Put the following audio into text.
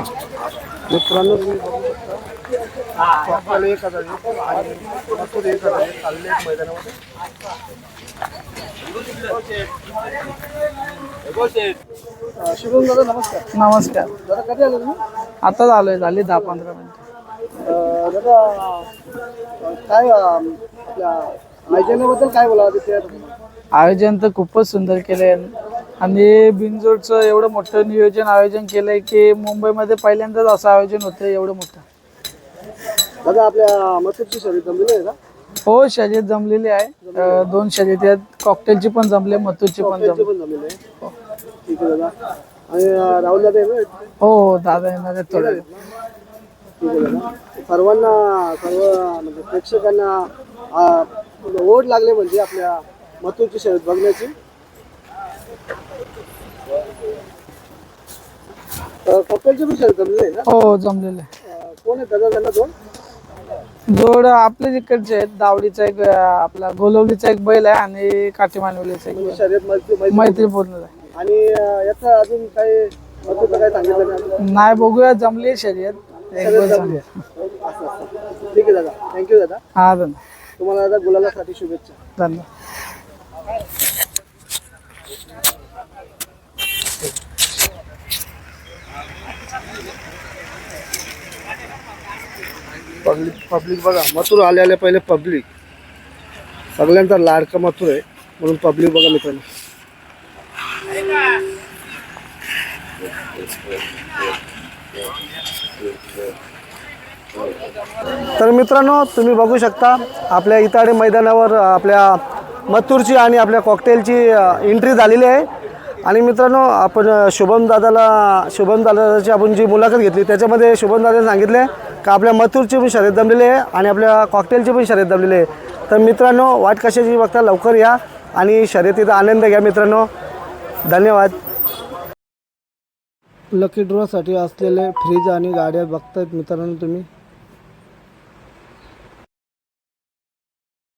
मित्रांनो तुम्ही बघू शकता एक हजार आणि मसूर एक हजार चालले मैदानामध्ये. शुभम दादा नमस्कार. नमस्कार. दादा कधी आले तुम्ही? आताच आलोय झाली दहा पंधरा मिनिट. दादा काय आपल्या मैदानाबद्दल काय बोला तिथे? आयोजन तर खूपच सुंदर केलंय. आणि बिनजोडचं एवढं मोठं नियोजन आयोजन केलंय की मुंबईमध्ये पहिल्यांदाच असं आयोजन होतं एवढं मोठं. दादा आपल्या मसूरची शरीर जमलेली आहे का? हो शर्यत जमलेली आहे. अं, दोन शर्यती आहेत. कॉकटेलची पण जमले मथुरची पण त्यांचे जमले. पण जमलेले आहे. ठीक आहे दादा. आणि अं, राहुल दादा येणार आहेत? हो हो दादा येणार आहेत थोड्या वेळात. ठीक आहे दादा. सर्वांना सर्व म्हणजे प्रेक्षकांना अं, ओढ लागले म्हणजे आपल्या मथुरची शर्यत बघण्याची. कपलची पण शर्यत जमलेली आहे ना? हो जमलेले. अं, कोण आहे दादा त्यांना दोन? जोड आपल्या इकडचे आहेत. दावडीचा एक अं, आपला गोलवलीचा एक बैल आहे आणि काठी मानवलीचा एक. शर्यत मैत्री मैत्री- मैत्रीपूर्ण आहे. आणि अं, याचं अजून काही मथुरचं काय सांगितलं नाही? बघूया. जमली शर्यत. एक शर्यत बैल जमली. आहे. असं असं. ठीक आहे दादा. थँक्यू दादा. हा धन्यवाद. तुम्हाला दादा गुलालासाठी शुभेच्छा. धन्यवाद. पब्लिक पब्लिक बघा मथुर आले आले पहिले पब्लिक सगळ्यांचा लाडका मथुर आहे म्हणून पब्लिक बघा मित्रांनो. तर मित्रांनो तुम्ही बघू शकता आपल्या इताडे मैदानावर आपल्या मथुरची आणि आपल्या कॉकटेलची एंट्री झालेली आहे. आणि मित्रांनो आपण शुभम दादाला शुभम दादाची आपण जी मुलाखत घेतली त्याच्यामध्ये शुभम दादाने सांगितले का आपल्या मथुरची पण शर्यत जमलेली आहे आणि आपल्या कॉकटेलची पण शर्यत जमलेली आहे. तर मित्रांनो वाट कशाची बघता लवकर या आणि शर्यतीचा आनंद घ्या मित्रांनो. धन्यवाद. लकी ड्रॉसाठी असलेले फ्रीज आणि गाड्या बघतायत मित्रांनो तुम्ही.